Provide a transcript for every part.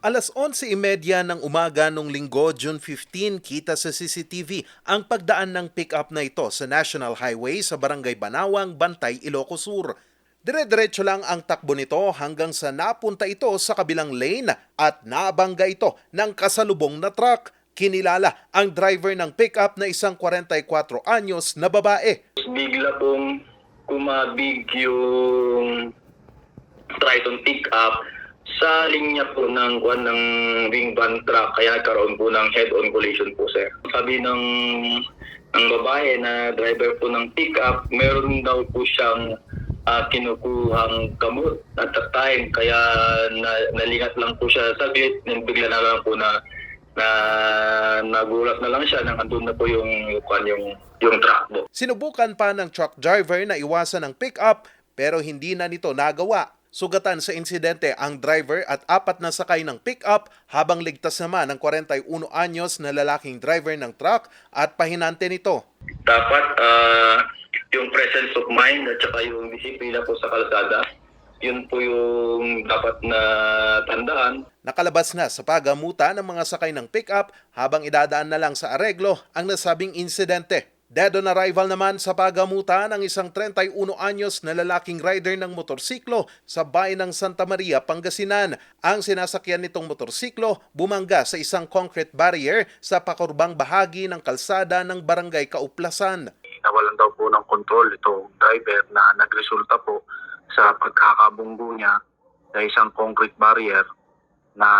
Alas 11.30 ng umaga nung linggo, June 15, kita sa CCTV ang pagdaan ng pick-up na ito sa National Highway sa Barangay Banawang, Bantay, Ilocos Sur. Dire-diretso lang ang takbo nito hanggang sa napunta ito sa kabilang lane at nabangga ito ng kasalubong na truck. Kinilala ang driver ng pick-up na isang 44 anyos na babae. bigla pong kumabig yung Triton pickup sa linya po ng kuan ng wing van truck kaya nagkaroon po ng head-on collision po sir. Sabi ng ng babae na driver po ng pickup, meron daw po siyang ah, kinukuhang gamot at that time kaya na, nalingat lang po siya sa gate and bigla na lang po na na nagulat na lang siya nang andun na po yung kuan yung yung truck po. Sinubukan pa ng truck driver na iwasan ang pick-up pero hindi na nito nagawa. Sugatan sa insidente ang driver at apat na sakay ng pick-up habang ligtas naman ang 41 anyos na lalaking driver ng truck at pahinante nito. dapat ah, yung presence of mind at saka yung disiplina po sa kalsada, yun po yung dapat na tandaan. Nakalabas na sa pagamutan ng mga sakay ng pick-up habang idadaan na lang sa areglo ang nasabing insidente. Dead on arrival naman sa pagamutan ang isang 31 anyos na lalaking rider ng motorsiklo sa bayan ng Santa Maria, Pangasinan. Ang sinasakyan nitong motorsiklo bumangga sa isang concrete barrier sa pakurbang bahagi ng kalsada ng barangay Kauplasan. nawalan daw po ng control itong driver na nagresulta po sa pagkakabunggo niya sa isang concrete barrier na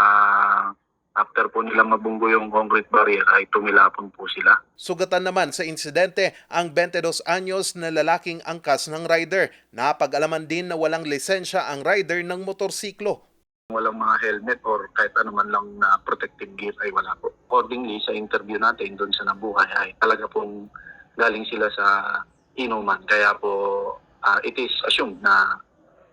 after po nila mabunggo yung concrete barrier ay tumilapon po sila. Sugatan naman sa insidente ang 22 anyos na lalaking angkas ng rider. Napag-alaman din na walang lisensya ang rider ng motorsiklo. Walang mga helmet or kahit ano man lang na protective gear ay wala po. Accordingly sa interview natin doon sa nabuhay ay talaga pong galing sila sa inuman. Kaya po ah, it is assumed na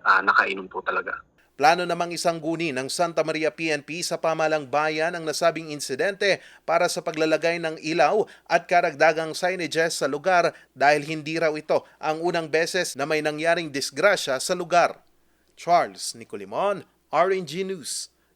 ah, nakainom po talaga. Plano namang isang guni ng Santa Maria PNP sa pamalang bayan ang nasabing insidente para sa paglalagay ng ilaw at karagdagang signages sa lugar dahil hindi raw ito ang unang beses na may nangyaring disgrasya sa lugar. Charles Nicolimon, RNG News.